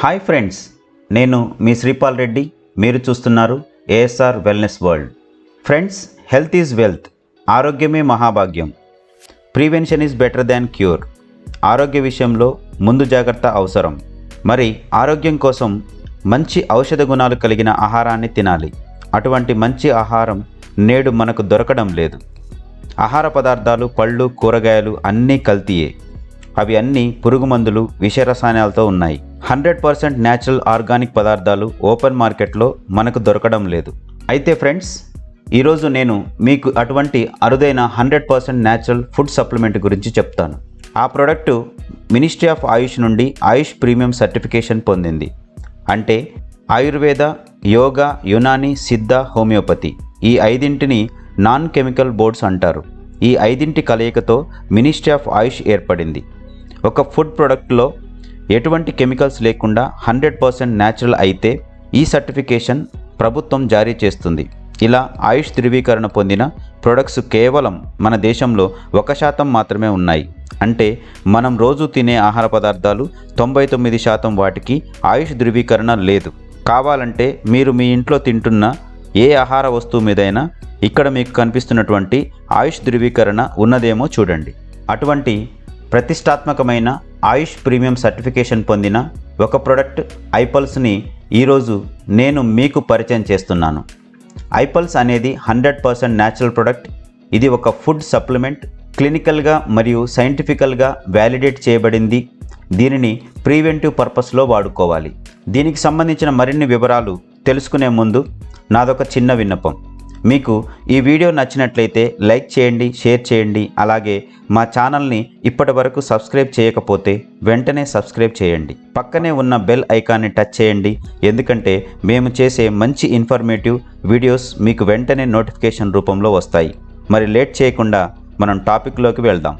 Hi friends నేను మీ శ్రీపాల్ రెడ్డి. మీరు చూస్తున్నారు ASR wellness world friends health is wealth ఆరోగ్యమే మహాభాగ్యం. Prevention is better than cure ఆరోగ్య విషయంలో ముందు జాగ్రత్త అవసరం. మరి ఆరోగ్యం కోసం మంచి ఔషధ గుణాలు కలిగిన ఆహారాన్ని తినాలి. అటువంటి మంచి ఆహారం నేడు మనకు దొరకడం లేదు. ఆహార పదార్థాలు పళ్ళు కూరగాయలు అన్నీ కల్తీయే. అవి అన్నీ పురుగు మందులు విష రసాయనాలతో ఉన్నాయి. హండ్రెడ్ పర్సెంట్ న్యాచురల్ ఆర్గానిక్ పదార్థాలు ఓపెన్ మార్కెట్లో మనకు దొరకడం లేదు. అయితే ఫ్రెండ్స్ ఈరోజు నేను మీకు అటువంటి అరుదైన hundred percent natural food supplement గురించి చెప్తాను. ఆ ప్రోడక్టు మినిస్ట్రీ ఆఫ్ ఆయుష్ నుండి ఆయుష్ ప్రీమియం సర్టిఫికేషన్ పొందింది. అంటే ఆయుర్వేద యోగా యునాని సిద్ధ హోమియోపతి ఈ ఐదింటిని నాన్ కెమికల్ బోర్డ్స్ అంటారు. ఈ ఐదింటి కలయికతో మినిస్ట్రీ ఆఫ్ ఆయుష్ ఏర్పడింది. ఒక ఫుడ్ ప్రోడక్ట్లో ఎటువంటి కెమికల్స్ లేకుండా హండ్రెడ్ పర్సెంట్ న్యాచురల్ అయితే ఈ సర్టిఫికేషన్ ప్రభుత్వం జారీ చేస్తుంది. ఇలా ఆయుష్ ధృవీకరణ పొందిన ప్రొడక్ట్స్ కేవలం మన దేశంలో ఒక శాతం మాత్రమే ఉన్నాయి. అంటే మనం రోజు తినే ఆహార పదార్థాలు తొంభై తొమ్మిది శాతం వాటికి ఆయుష్ ధృవీకరణ లేదు. కావాలంటే మీరు మీ ఇంట్లో తింటున్న ఏ ఆహార వస్తువు మీదైనా ఇక్కడ మీకు కనిపిస్తున్నటువంటి ఆయుష్ ధృవీకరణ ఉన్నదేమో చూడండి. అటువంటి ప్రతిష్టాత్మకమైన ఆయుష్ ప్రీమియం సర్టిఫికేషన్ పొందిన ఒక ప్రొడక్ట్ ఐపల్స్ని ఈరోజు నేను మీకు పరిచయం చేస్తున్నాను. ఐపల్స్ అనేది హండ్రెడ్ పర్సెంట్ న్యాచురల్ ప్రొడక్ట్. ఇది ఒక ఫుడ్ సప్లిమెంట్ క్లినికల్గా మరియు సైంటిఫికల్గా వ్యాలిడేట్ చేయబడింది. దీనిని ప్రివెంటివ్ పర్పస్లో వాడుకోవాలి. దీనికి సంబంధించిన మరిన్ని వివరాలు తెలుసుకునే ముందు నాదొక చిన్న విన్నపం. మీకు ఈ వీడియో నచ్చినట్లయితే లైక్ చేయండి షేర్ చేయండి అలాగే మా ఛానల్ని ఇప్పటి వరకు సబ్స్క్రైబ్ చేయకపోతే వెంటనే సబ్స్క్రైబ్ చేయండి. పక్కనే ఉన్న బెల్ ఐకాన్ని టచ్ చేయండి. ఎందుకంటే మేము చేసే మంచి ఇన్ఫర్మేటివ్ వీడియోస్ మీకు వెంటనే నోటిఫికేషన్ రూపంలో వస్తాయి. మరి లేట్ చేయకుండా మనం టాపిక్లోకి వెళ్దాం.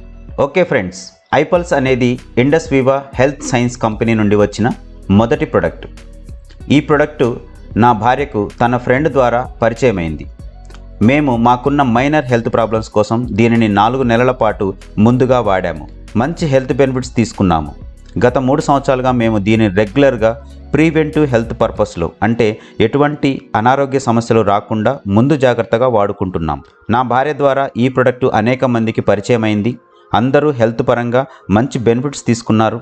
ఓకే ఫ్రెండ్స్ ఐపల్స్ అనేది Indus Viva Health Science company నుండి వచ్చిన మొదటి ప్రొడక్ట్. ఈ ప్రొడక్టు నా భార్యకు తన ఫ్రెండ్ ద్వారా పరిచయమైంది. మేము మాకున్న మైనర్ హెల్త్ ప్రాబ్లమ్స్ కోసం దీనిని నాలుగు నెలల పాటు ముందుగా వాడాము. మంచి హెల్త్ బెనిఫిట్స్ తీసుకున్నాము. గత మూడు సంవత్సరాలుగా మేము దీనిని రెగ్యులర్గా ప్రివెంటివ్ హెల్త్ పర్పస్లో అంటే ఎటువంటి అనారోగ్య సమస్యలు రాకుండా ముందు జాగ్రత్తగా వాడుకుంటున్నాం. నా భార్య ద్వారా ఈ ప్రొడక్ట్ అనేక మందికి పరిచయమైంది. అందరూ హెల్త్ పరంగా మంచి బెనిఫిట్స్ తీసుకున్నారు.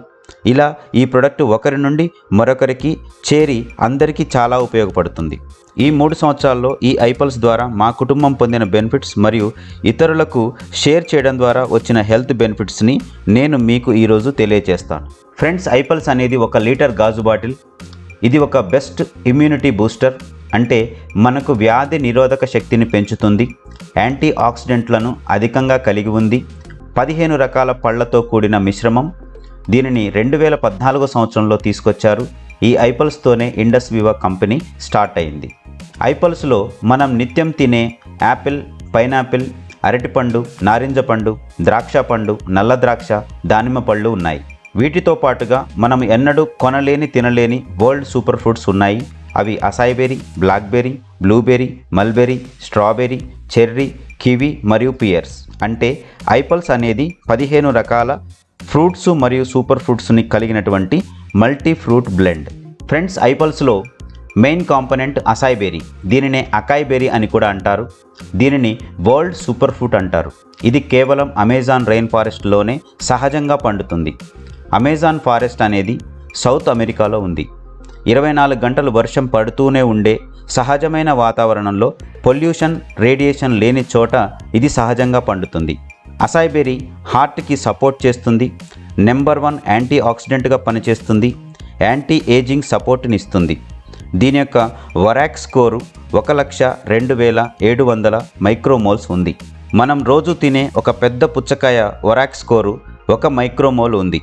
ఇలా ఈ ప్రొడక్ట్ ఒకరి నుండి మరొకరికి చేరి అందరికీ చాలా ఉపయోగపడుతుంది. ఈ మూడు సంవత్సరాల్లో ఈ ఐపల్స్ ద్వారా మా కుటుంబం పొందిన బెనిఫిట్స్ మరియు ఇతరులకు షేర్ చేయడం ద్వారా వచ్చిన హెల్త్ బెనిఫిట్స్ని నేను మీకు ఈరోజు తెలియజేస్తాను. ఫ్రెండ్స్ ఐపల్స్ అనేది ఒక లీటర్ గాజు బాటిల్. ఇది ఒక బెస్ట్ ఇమ్యూనిటీ బూస్టర్ అంటే మనకు వ్యాధి నిరోధక శక్తిని పెంచుతుంది. యాంటీ ఆక్సిడెంట్లను అధికంగా కలిగి ఉంది. పదిహేను రకాల పళ్ళతో కూడిన మిశ్రమం. దీనిని రెండు వేల పద్నాలుగో సంవత్సరంలో తీసుకొచ్చారు. ఈ ఐపల్స్తోనే ఇండస్ వివా కంపెనీ స్టార్ట్ అయింది. ఐపల్స్లో మనం నిత్యం తినే యాపిల్ పైనాపిల్ అరటిపండు నారింజ పండు ద్రాక్ష పండు నల్ల ద్రాక్ష దానిమ్మ పళ్ళు ఉన్నాయి. వీటితో పాటుగా మనం ఎన్నడూ కొనలేని తినలేని వరల్డ్ సూపర్ ఫ్రూట్స్ ఉన్నాయి. అవి acai berry blackberry blueberry mulberry strawberry cherry kiwi మరియు పియర్స్. అంటే ఐపల్స్ అనేది పదిహేను రకాల ఫ్రూట్స్ మరియు సూపర్ ఫ్రూట్స్ని కలిగినటువంటి మల్టీ ఫ్రూట్ బ్లెండ్. ఫ్రెండ్స్ ఐపల్స్లో మెయిన్ కాంపనెంట్ అసాయ్ బెర్రీ. దీనినే అకాయ్ బెర్రీ అని కూడా అంటారు. దీనిని వరల్డ్ సూపర్ ఫ్రూట్ అంటారు. ఇది కేవలం అమెజాన్ రెయిన్ ఫారెస్ట్లోనే సహజంగా పండుతుంది. అమెజాన్ ఫారెస్ట్ అనేది సౌత్ అమెరికాలో ఉంది. ఇరవై నాలుగు గంటలు వర్షం పడుతూనే ఉండే సహజమైన వాతావరణంలో పొల్యూషన్ రేడియేషన్ లేని చోట ఇది సహజంగా పండుతుంది. అసాయిబెరీ హార్ట్కి సపోర్ట్ చేస్తుంది. నెంబర్ వన్ యాంటీ ఆక్సిడెంట్గా పనిచేస్తుంది. యాంటీ ఏజింగ్ సపోర్ట్ని ఇస్తుంది. దీని యొక్క వరాక్ స్కోరు ఒక లక్ష రెండు వేల ఏడు వందల మైక్రోమోల్స్ ఉంది. మనం రోజు తినే ఒక పెద్ద పుచ్చకాయ వరాక్ స్కోరు ఒక మైక్రోమోల్ ఉంది.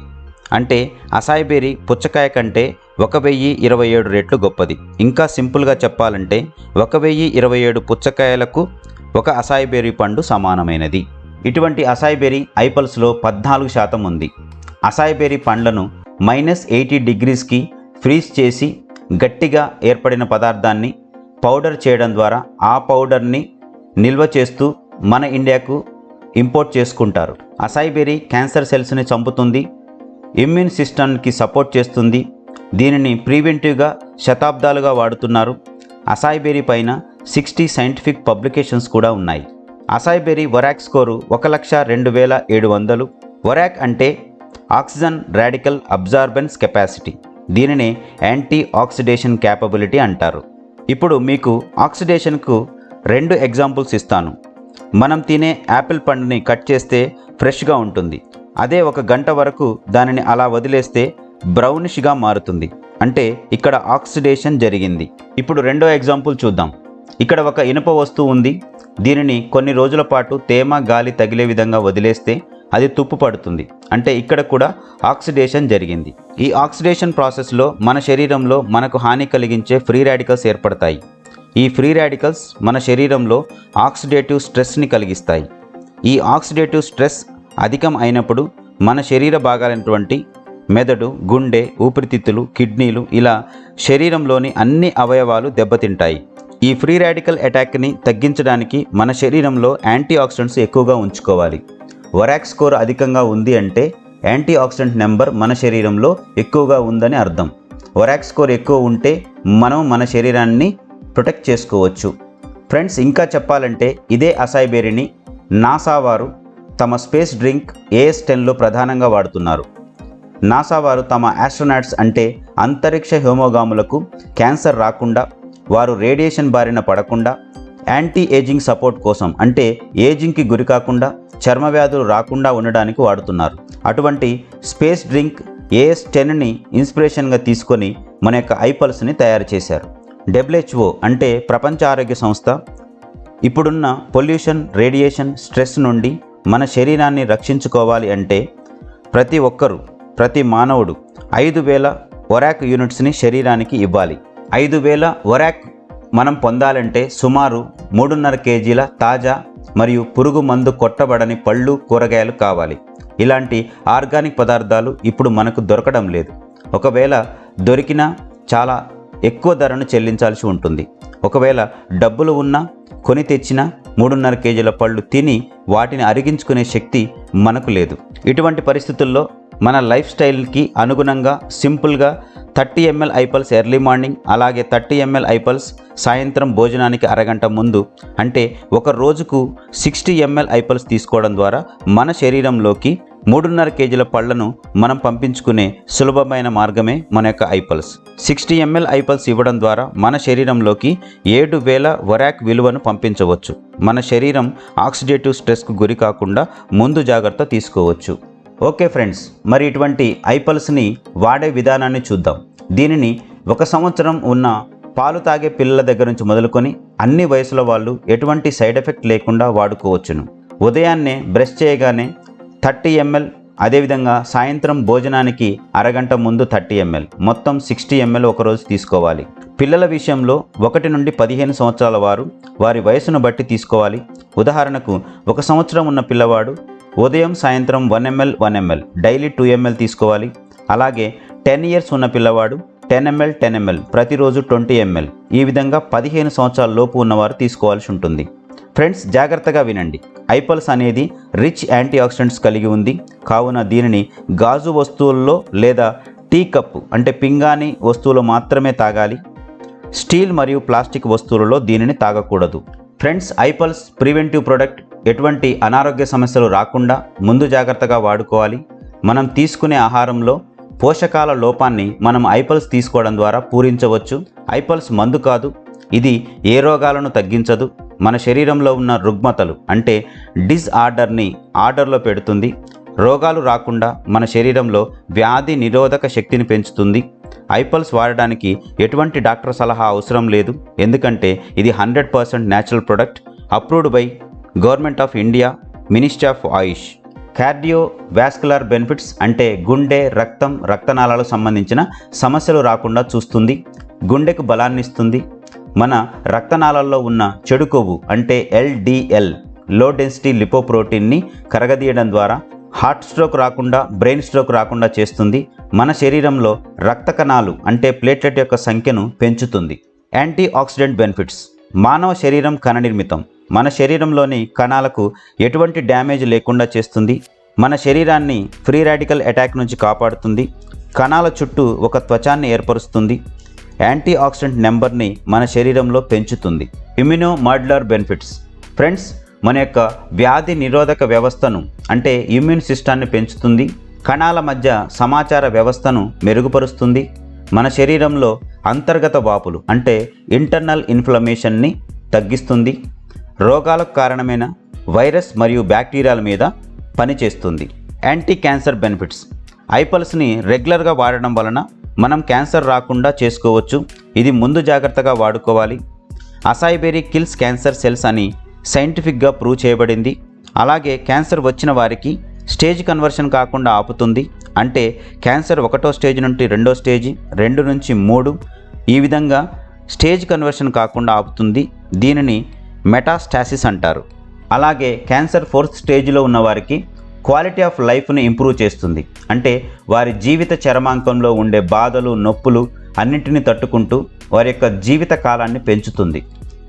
అంటే అసాయిబెరీ పుచ్చకాయ కంటే ఒక వెయ్యి ఇరవై ఏడు రెట్లు గొప్పది. ఇంకా సింపుల్గా చెప్పాలంటే ఒక వెయ్యి ఇరవై ఏడు పుచ్చకాయలకు ఒక అసాయిబెర్రీ పండు సమానమైనది. ఇటువంటి అసాయిబెర్రీ ఐపల్స్లో పద్నాలుగు శాతం ఉంది. అసాయ్ బెర్రీ పండ్లను మైనస్ ఎయిటీ డిగ్రీస్కి ఫ్రీజ్ చేసి గట్టిగా ఏర్పడిన పదార్థాన్ని పౌడర్ చేయడం ద్వారా ఆ పౌడర్ని నిల్వ చేస్తూ మన ఇండియాకు ఇంపోర్ట్ చేసుకుంటారు. అసాయిబెర్రీ క్యాన్సర్ సెల్స్ని చంపుతుంది ఇమ్యూన్ సిస్టమ్కి సపోర్ట్ చేస్తుంది దీనిని ప్రివెంటివ్గా శతాబ్దాలుగా వాడుతున్నారు. అసాయిబెరీ పైన సిక్స్టీ సైంటిఫిక్ పబ్లికేషన్స్ కూడా ఉన్నాయి. అసాయిబెరీ వరాక్ స్కోరు ఒక లక్ష రెండు వేల ఏడు వందలు. వరాక్ అంటే ఆక్సిజన్ రాడికల్ అబ్జార్బెన్స్ కెపాసిటీ. దీనినే యాంటీ ఆక్సిడేషన్ క్యాపబిలిటీ అంటారు. ఇప్పుడు మీకు ఆక్సిడేషన్కు రెండు ఎగ్జాంపుల్స్ ఇస్తాను. మనం తినే యాపిల్ పండుని కట్ చేస్తే ఫ్రెష్గా ఉంటుంది. అదే ఒక గంట వరకు దానిని అలా వదిలేస్తే బ్రౌనిష్గా మారుతుంది. అంటే ఇక్కడ ఆక్సిడేషన్ జరిగింది. ఇప్పుడు రెండో ఎగ్జాంపుల్ చూద్దాం. ఇక్కడ ఒక ఇనుప వస్తువు ఉంది. దీనిని కొన్ని రోజుల పాటు తేమ గాలి తగిలే విధంగా వదిలేస్తే అది తుప్పు పడుతుంది. అంటే ఇక్కడ కూడా ఆక్సిడేషన్ జరిగింది. ఈ ఆక్సిడేషన్ ప్రాసెస్లో మన శరీరంలో మనకు హాని కలిగించే ఫ్రీ రాడికల్స్ ఏర్పడతాయి. ఈ ఫ్రీ రాడికల్స్ మన శరీరంలో ఆక్సిడేటివ్ స్ట్రెస్ని కలిగిస్తాయి. ఈ ఆక్సిడేటివ్ స్ట్రెస్ అధికం అయినప్పుడు మన శరీర భాగాలైనటువంటి మెదడు గుండె ఊపిరితిత్తులు కిడ్నీలు ఇలా శరీరంలోని అన్ని అవయవాలు దెబ్బతింటాయి. ఈ ఫ్రీ రాడికల్ అటాక్ని తగ్గించడానికి మన శరీరంలో యాంటీ ఆక్సిడెంట్స్ ఎక్కువగా ఉంచుకోవాలి. వరాక్ స్కోర్ అధికంగా ఉంది అంటే యాంటీ ఆక్సిడెంట్ నెంబర్ మన శరీరంలో ఎక్కువగా ఉందని అర్థం. వరాక్ స్కోర్ ఎక్కువ ఉంటే మనం మన శరీరాన్ని ప్రొటెక్ట్ చేసుకోవచ్చు. ఫ్రెండ్స్ ఇంకా చెప్పాలంటే ఇదే అసాయిబేరిని నాసా వారు తమ స్పేస్ డ్రింక్ ఏఎస్ టెన్లో ప్రధానంగా వాడుతున్నారు. నాసా వారు తమ ఆస్ట్రోనాట్స్ అంటే అంతరిక్ష హ్యోమోగాములకు క్యాన్సర్ రాకుండా వారు రేడియేషన్ బారిన పడకుండా యాంటీ ఏజింగ్ సపోర్ట్ కోసం అంటే ఏజింగ్కి గురి కాకుండా చర్మ వ్యాధులు రాకుండా ఉండడానికి వాడుతున్నారు. అటువంటి స్పేస్ డ్రింక్ ఏఎస్ టెన్ని ఇన్స్పిరేషన్గా తీసుకొని మన యొక్క ఐపల్స్ని తయారు చేశారు. డబ్ల్యూహెచ్ఓ అంటే ప్రపంచ ఆరోగ్య సంస్థ. ఇప్పుడున్న పొల్యూషన్ రేడియేషన్ స్ట్రెస్ నుండి మన శరీరాన్ని రక్షించుకోవాలి అంటే ప్రతి ఒక్కరూ ప్రతి మానవుడు ఐదు వేల ఒరాక్ యూనిట్స్ని శరీరానికి ఇవ్వాలి. ఐదు వేల ఒరాక్ మనం పొందాలంటే సుమారు మూడున్నర కేజీల తాజా మరియు పురుగు మందు కొట్టబడని పళ్ళు కూరగాయలు కావాలి. ఇలాంటి ఆర్గానిక్ పదార్థాలు ఇప్పుడు మనకు దొరకడం లేదు. ఒకవేళ దొరికినా చాలా ఎక్కువ ధరను చెల్లించాల్సి ఉంటుంది. ఒకవేళ డబ్బులు ఉన్నా కొని తెచ్చిన మూడున్నర కేజీల పళ్ళు తిని వాటిని అరిగించుకునే శక్తి మనకు లేదు. ఇటువంటి పరిస్థితుల్లో మన లైఫ్ స్టైల్కి అనుగుణంగా సింపుల్గా thirty ml iPulse early morning అలాగే థర్టీ ఎంఎల్ ఐపల్స్ సాయంత్రం భోజనానికి అరగంట ముందు. అంటే ఒక రోజుకు సిక్స్టీ ఎంఎల్ ఐపల్స్ తీసుకోవడం ద్వారా మన శరీరంలోకి మూడున్నర కేజీల పళ్ళను మనం పంపించుకునే సులభమైన మార్గమే మన యొక్క ఐపల్స్ సిక్స్టీ ఎంఎల్ ఐపల్స్ ఇవ్వడం ద్వారా మన శరీరంలోకి ఏడు వేల వరాక్ విలువను పంపించవచ్చు. మన శరీరం ఆక్సిడేటివ్ స్ట్రెస్కు గురి కాకుండా ముందు జాగ్రత్త తీసుకోవచ్చు. ఓకే ఫ్రెండ్స్ మరి ఇటువంటి ఐపల్స్ని వాడే విధానాన్ని చూద్దాం. దీనిని ఒక సంవత్సరం ఉన్న పాలు తాగే పిల్లల దగ్గర నుంచి మొదలుకొని అన్ని వయసుల వాళ్ళు ఎటువంటి సైడ్ ఎఫెక్ట్ లేకుండా వాడుకోవచ్చును. ఉదయాన్నే బ్రష్ చేయగానే థర్టీ ఎంఎల్ అదేవిధంగా సాయంత్రం భోజనానికి అరగంట ముందు థర్టీ ఎంఎల్ మొత్తం సిక్స్టీ ఎంఎల్ ఒకరోజు తీసుకోవాలి. పిల్లల విషయంలో ఒకటి నుండి పదిహేను సంవత్సరాల వారు వారి వయసును బట్టి తీసుకోవాలి. ఉదాహరణకు ఒక సంవత్సరం ఉన్న పిల్లవాడు ఉదయం సాయంత్రం one ml one ml daily two ml తీసుకోవాలి. అలాగే టెన్ ఇయర్స్ ఉన్న పిల్లవాడు టెన్ ఎంఎల్ టెన్ ఎంఎల్ ప్రతిరోజు ట్వంటీ ఎంఎల్ ఈ విధంగా పదిహేను సంవత్సరాల లోపు ఉన్నవారు తీసుకోవాల్సి ఉంటుంది. ఫ్రెండ్స్ జాగ్రత్తగా వినండి. ఐపల్స్ అనేది రిచ్ యాంటీ ఆక్సిడెంట్స్ కలిగి ఉంది. కావున దీనిని గాజు వస్తువుల్లో లేదా టీ కప్ అంటే పింగాణి వస్తువులు మాత్రమే తాగాలి. స్టీల్ మరియు ప్లాస్టిక్ వస్తువులలో దీనిని తాగకూడదు. ఫ్రెండ్స్ ఐపల్స్ ప్రివెంటివ్ ప్రొడక్ట్ ఎటువంటి అనారోగ్య సమస్యలు రాకుండా ముందు జాగ్రత్తగా వాడుకోవాలి. మనం తీసుకునే ఆహారంలో పోషకాల లోపాన్ని మనం ఐపల్స్ తీసుకోవడం ద్వారా పూరించవచ్చు. ఐపల్స్ మందు కాదు ఇది ఏ రోగాలను తగ్గించదు. మన శరీరంలో ఉన్న రుగ్మతలు అంటే డిస్ఆర్డర్ని ఆర్డర్లో పెడుతుంది. రోగాలు రాకుండా మన శరీరంలో వ్యాధి నిరోధక శక్తిని పెంచుతుంది. ఐపల్స్ వాడడానికి ఎటువంటి డాక్టర్ సలహా అవసరం లేదు. ఎందుకంటే ఇది hundred percent natural product approved by government of India ministry of AYUSH. Cardiovascular benefits అంటే గుండె రక్తం రక్తనాళాలకు సంబంధించిన సమస్యలు రాకుండా చూస్తుంది గుండెకు బలాన్ని ఇస్తుంది. మన రక్తనాళాల్లో ఉన్న చెడు కొవ్వు అంటే ఎల్డిఎల్లో డెన్సిటీ లిపోప్రోటీన్ని కరగదీయడం ద్వారా హార్ట్ స్ట్రోక్ రాకుండా బ్రెయిన్ స్ట్రోక్ రాకుండా చేస్తుంది. మన శరీరంలో రక్త కణాలు అంటే ప్లేట్లెట్ యొక్క సంఖ్యను పెంచుతుంది. యాంటీ ఆక్సిడెంట్ బెనిఫిట్స్ మానవ శరీరం కణ నిర్మితం మన శరీరంలోని కణాలకు ఎటువంటి డ్యామేజ్ లేకుండా చేస్తుంది. మన శరీరాన్ని ఫ్రీ రాడికల్ అటాక్ నుంచి కాపాడుతుంది. కణాల చుట్టూ ఒక త్వచాన్ని ఏర్పరుస్తుంది. యాంటీ ఆక్సిడెంట్ నెంబర్ని మన శరీరంలో పెంచుతుంది. Immuno modular benefits. ఫ్రెండ్స్ మన యొక్క వ్యాధి నిరోధక వ్యవస్థను అంటే ఇమ్యూన్ సిస్టాన్ని పెంచుతుంది. కణాల మధ్య సమాచార వ్యవస్థను మెరుగుపరుస్తుంది. మన శరీరంలో అంతర్గత వాపులు అంటే ఇంటర్నల్ ఇన్ఫ్లమేషన్ని తగ్గిస్తుంది రోగాలకు కారణమైన వైరస్ మరియు బ్యాక్టీరియాల మీద పనిచేస్తుంది. Anti cancer benefits. ఐపల్స్ని రెగ్యులర్గా వాడడం వలన మనం క్యాన్సర్ రాకుండా చేసుకోవచ్చు. ఇది ముందు జాగ్రత్తగా వాడుకోవాలి. అసాయిబెరీ కిల్స్ క్యాన్సర్ సెల్స్ అని సైంటిఫిక్గా ప్రూవ్ చేయబడింది. అలాగే క్యాన్సర్ వచ్చిన వారికి స్టేజ్ కన్వర్షన్ కాకుండా ఆపుతుంది. అంటే క్యాన్సర్ ఒకటో స్టేజ్ నుండి రెండో స్టేజ్ రెండు నుంచి మూడు. ఈ విధంగా స్టేజ్ కన్వర్షన్ కాకుండా ఆపుతుంది. దీనిని మెటాస్టాసిస్ అంటారు. అలాగే క్యాన్సర్ ఫోర్త్ స్టేజ్లో ఉన్నవారికి క్వాలిటీ ఆఫ్ లైఫ్ని ఇంప్రూవ్ చేస్తుంది. అంటే వారి జీవిత చరమాంకంలో ఉండే బాధలు నొప్పులు అన్నింటినీ తట్టుకుంటూ వారి యొక్క జీవిత కాలాన్ని పెంచుతుంది.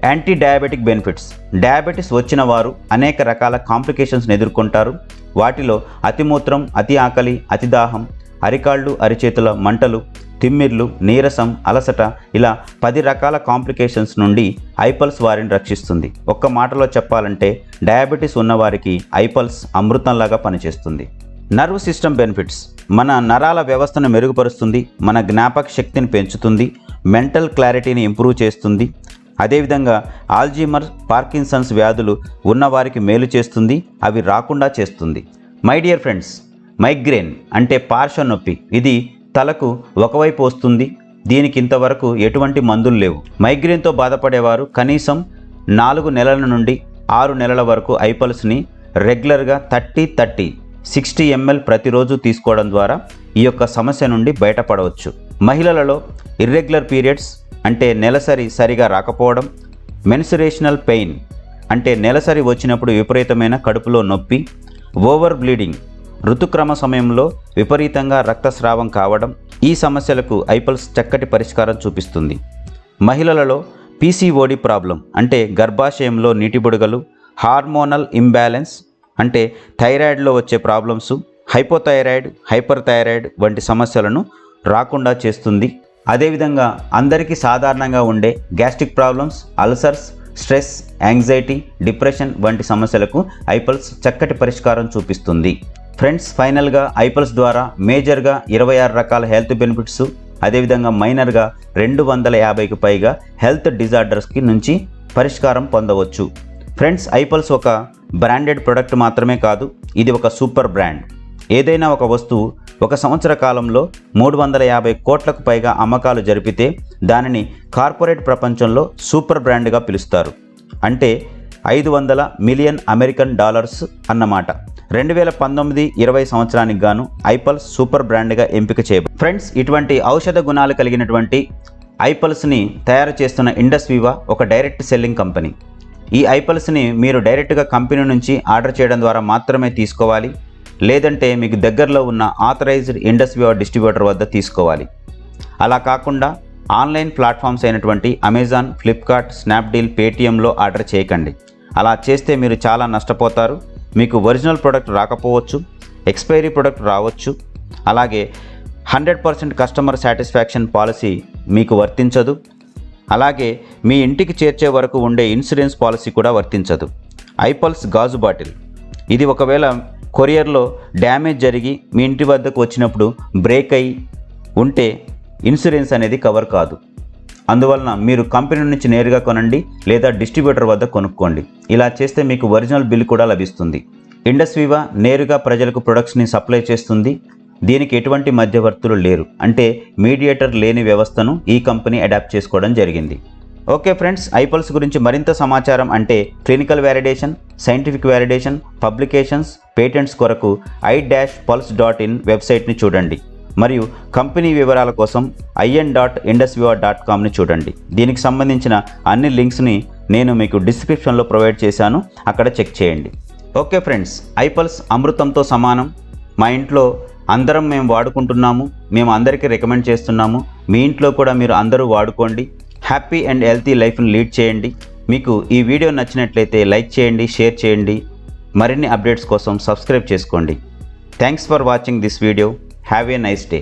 Anti diabetic benefits. డయాబెటీస్ వచ్చిన వారు అనేక రకాల కాంప్లికేషన్స్ని ఎదుర్కొంటారు. వాటిలో అతిమూత్రం అతి ఆకలి అతి దాహం అరికాళ్ళు అరిచేతుల మంటలు తిమ్మిర్లు నీరసం అలసట ఇలా పది రకాల కాంప్లికేషన్స్ నుండి ఐపల్స్ వారిని రక్షిస్తుంది. ఒక్క మాటలో చెప్పాలంటే డయాబెటీస్ ఉన్నవారికి ఐపల్స్ అమృతంలాగా పనిచేస్తుంది. Nerve system benefits. మన నరాల వ్యవస్థను మెరుగుపరుస్తుంది మన జ్ఞాపక శక్తిని పెంచుతుంది మెంటల్ క్లారిటీని ఇంప్రూవ్ చేస్తుంది అదేవిధంగా ఆల్జీమర్ పార్కిన్సన్స్ వ్యాధులు ఉన్నవారికి మేలు చేస్తుంది అవి రాకుండా చేస్తుంది. మై డియర్ ఫ్రెండ్స్ మైగ్రేన్ అంటే పార్శ్వ నొప్పి. ఇది తలకు ఒకవైపు వస్తుంది దీనికి ఇంతవరకు ఎటువంటి మందులు లేవు. మైగ్రేన్తో బాధపడేవారు కనీసం నాలుగు నెలల నుండి ఆరు నెలల వరకు ఐపల్స్ని రెగ్యులర్గా థర్టీ థర్టీ సిక్స్టీ ఎంఎల్ ప్రతిరోజు తీసుకోవడం ద్వారా ఈ యొక్క సమస్య నుండి బయటపడవచ్చు. మహిళలలో ఇర్రెగ్యులర్ పీరియడ్స్ అంటే నెలసరి సరిగా రాకపోవడం మెన్సురేషనల్ పెయిన్ అంటే నెలసరి వచ్చినప్పుడు విపరీతమైన కడుపులో నొప్పి ఓవర్ బ్లీడింగ్ ఋతుక్రమ సమయంలో విపరీతంగా రక్తస్రావం కావడం ఈ సమస్యలకు ఐపల్స్ చక్కటి పరిష్కారం చూపిస్తుంది. మహిళలలో పీసీఓడి ప్రాబ్లం అంటే గర్భాశయంలో నీటిబుడగలు హార్మోనల్ ఇంబ్యాలెన్స్ అంటే థైరాయిడ్లో వచ్చే ప్రాబ్లమ్స్ హైపోథైరాయిడ్ హైపర్ థైరాయిడ్ వంటి సమస్యలను రాకుండా చేస్తుంది. అదేవిధంగా అందరికీ సాధారణంగా ఉండే gastric problems ulcers stress anxiety depression వంటి సమస్యలకు ఐపల్స్ చక్కటి పరిష్కారం చూపిస్తుంది. ఫ్రెండ్స్ ఫైనల్గా ఐపల్స్ ద్వారా మేజర్గా ఇరవై ఆరు రకాల హెల్త్ బెనిఫిట్స్ అదేవిధంగా మైనర్గా రెండు వందల యాభైకి పైగా హెల్త్ డిజార్డర్స్కి నుంచి పరిష్కారం పొందవచ్చు. ఫ్రెండ్స్ ఐపల్స్ ఒక బ్రాండెడ్ ప్రొడక్ట్ మాత్రమే కాదు ఇది ఒక సూపర్ బ్రాండ్. ఏదైనా ఒక వస్తువు ఒక సంవత్సర కాలంలో మూడు వందల యాభై కోట్లకు పైగా అమ్మకాలు జరిపితే దానిని కార్పొరేట్ ప్రపంచంలో సూపర్ బ్రాండ్గా పిలుస్తారు. అంటే ఐదు వందల మిలియన్ అమెరికన్ డాలర్స్ అన్నమాట. రెండు వేల పంతొమ్మిది ఇరవై సంవత్సరానికి గాను ఐపల్స్ సూపర్ బ్రాండ్గా ఎంపిక చేయబడి ఫ్రెండ్స్ ఇటువంటి ఔషధ గుణాలు కలిగినటువంటి ఐపల్స్ని తయారు చేస్తున్న ఇండస్ వివా ఒక డైరెక్ట్ సెల్లింగ్ కంపెనీ. ఈ ఐపల్స్ని మీరు డైరెక్ట్గా కంపెనీ నుంచి ఆర్డర్ చేయడం ద్వారా మాత్రమే తీసుకోవాలి. లేదంటే మీకు దగ్గరలో ఉన్న ఆథరైజ్డ్ ఇండస్ట్రీ వివా డిస్ట్రిబ్యూటర్ వద్ద తీసుకోవాలి. అలా కాకుండా ఆన్లైన్ ప్లాట్ఫామ్స్ అయినటువంటి అమెజాన్ ఫ్లిప్కార్ట్ స్నాప్డీల్ పేటీఎంలో ఆర్డర్ చేయకండి. అలా చేస్తే మీరు చాలా నష్టపోతారు. మీకు ఒరిజినల్ ప్రోడక్ట్ రాకపోవచ్చు ఎక్స్పైరీ ప్రోడక్ట్ రావచ్చు. అలాగే hundred percent customer satisfaction policy మీకు వర్తించదు. అలాగే మీ ఇంటికి చేర్చే వరకు ఉండే ఇన్సూరెన్స్ పాలసీ కూడా వర్తించదు. ఐపల్స్ గాజు బాటిల్. ఇది ఒకవేళ కొరియర్లో డ్యామేజ్ జరిగి మీ ఇంటి వద్దకు వచ్చినప్పుడు బ్రేక్ అయి ఉంటే ఇన్సూరెన్స్ అనేది కవర్ కాదు. అందువలన మీరు కంపెనీ నుంచి నేరుగా కొనండి లేదా డిస్ట్రిబ్యూటర్ వద్ద కొనుక్కోండి. ఇలా చేస్తే మీకు ఒరిజినల్ బిల్ కూడా లభిస్తుంది. ఇండస్ వివా నేరుగా ప్రజలకు ప్రొడక్ట్స్ని సప్లై చేస్తుంది. దీనికి ఎటువంటి మధ్యవర్తులు లేరు. అంటే మీడియేటర్ లేని వ్యవస్థను ఈ కంపెనీ అడాప్ట్ చేసుకోవడం జరిగింది. ఓకే ఫ్రెండ్స్ ఐపల్స్ గురించి మరింత సమాచారం అంటే clinical validation scientific validation publications patents కొరకు I dash pulse dot in వెబ్సైట్ని చూడండి. మరియు కంపెనీ వివరాల కోసం ఐఎన్ డాట్ ఇండస్వివా డాట్ కామ్ని చూడండి. దీనికి సంబంధించిన అన్ని లింక్స్ని నేను మీకు డిస్క్రిప్షన్లో ప్రొవైడ్ చేశాను. అక్కడ చెక్ చేయండి. ఓకే ఫ్రెండ్స్ ఐపల్స్ అమృతంతో సమానం. మా ఇంట్లో అందరం మేము వాడుకుంటున్నాము. మేము అందరికీ రికమెండ్ చేస్తున్నాము. మీ ఇంట్లో కూడా మీరు అందరూ వాడుకోండి. హ్యాపీ అండ్ హెల్తీ లైఫ్ని లీడ్ చేయండి. మీకు ఈ వీడియో నచ్చినట్లయితే లైక్ చేయండి షేర్ చేయండి. మరిన్ని అప్డేట్స్ కోసం సబ్స్క్రైబ్ చేసుకోండి. Thanks for watching this video have a nice day